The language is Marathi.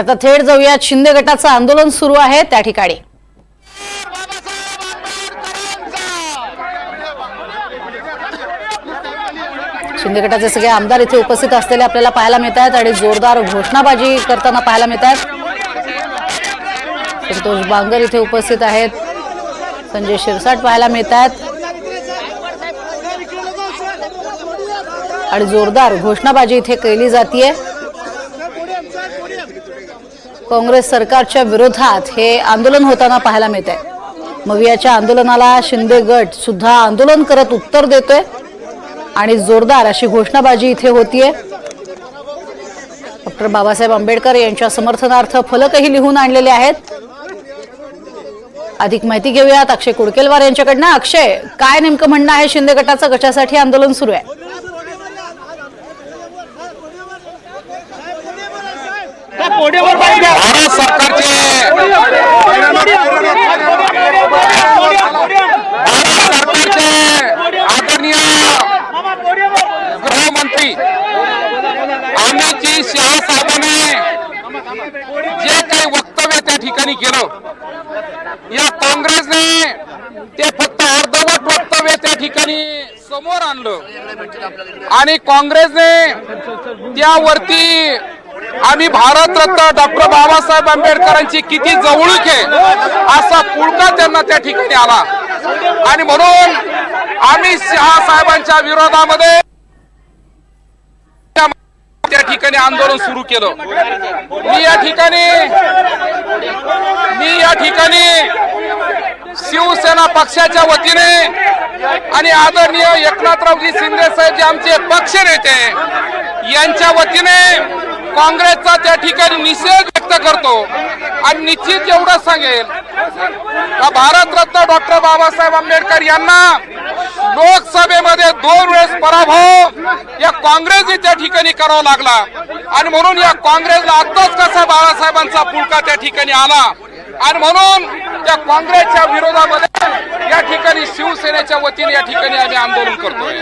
आता थेट जाऊयात. शिंदे गटाचं आंदोलन सुरू आहे त्या ठिकाणी. शिंदे गटाचे सगळे आमदार इथे उपस्थित असलेले आपल्याला पाहायला मिळत आहेत आणि जोरदार घोषणाबाजी करताना पाहायला मिळत आहेत संतोष बांगर इथे उपस्थित आहेत. संजय शिरसाट पाहायला मिळत आहेत आणि जोरदार घोषणाबाजी इथे केली जाते काँग्रेस सरकारच्या विरोधात हे आंदोलन होताना पाहायला मिळत आहे मवियाच्या आंदोलनाला शिंदे गट सुद्धा आंदोलन करत उत्तर देतोय आणि जोरदार अशी घोषणाबाजी इथे होतीये. डॉक्टर बाबासाहेब आंबेडकर यांच्या समर्थनार्थ फलकही लिहून आणलेले आहेत. अधिक माहिती घेऊयात. अक्षय कुडकेलवार यांच्याकडनं. अक्षय काय नेमकं म्हणणं आहे शिंदे गटाचं? कशासाठी आंदोलन सुरू आहे. भारत सरकारचे भारत सरकारचे आदरणीय गृहमंत्री अमित जी शहा साहेबांनी जे काही वक्तव्य त्या ठिकाणी केलं या काँग्रेसने ते फक्त अर्धवट वक्तव्य त्या ठिकाणी समोर आणलं. आणि काँग्रेसने त्यावरती आम्ही भारतरत्न डॉक्टर बाबासाहेब आंबेडकरांची किती जवळूक आहे असा पुळका त्यांना त्या ठिकाणी आला. आणि म्हणून आम्ही शहा साहेबांच्या विरोधामध्ये त्या ठिकाणी आंदोलन सुरू केलं. मी या ठिकाणी मी या ठिकाणी शिवसेना पक्षाच्या वतीने आणि आदरणीय एकनाथरावजी शिंदे साहेब जे आमचे पक्ष नेते यांच्या वतीने काँग्रेसचा त्या ठिकाणी निषेध व्यक्त करतो. आणि निश्चित एवढं सांगेल का भारतरत्न डॉक्टर बाबासाहेब आंबेडकर यांना लोकसभेमध्ये दोन वेळेस पराभव या काँग्रेसने त्या ठिकाणी करावा लागला. आणि म्हणून या काँग्रेसला आत्ताच कसा बाळासाहेबांचा पुळका त्या ठिकाणी आला? आणि म्हणून त्या काँग्रेसच्या विरोधामध्ये या ठिकाणी शिवसेनेच्या वतीने या ठिकाणी आम्ही आंदोलन करतोय.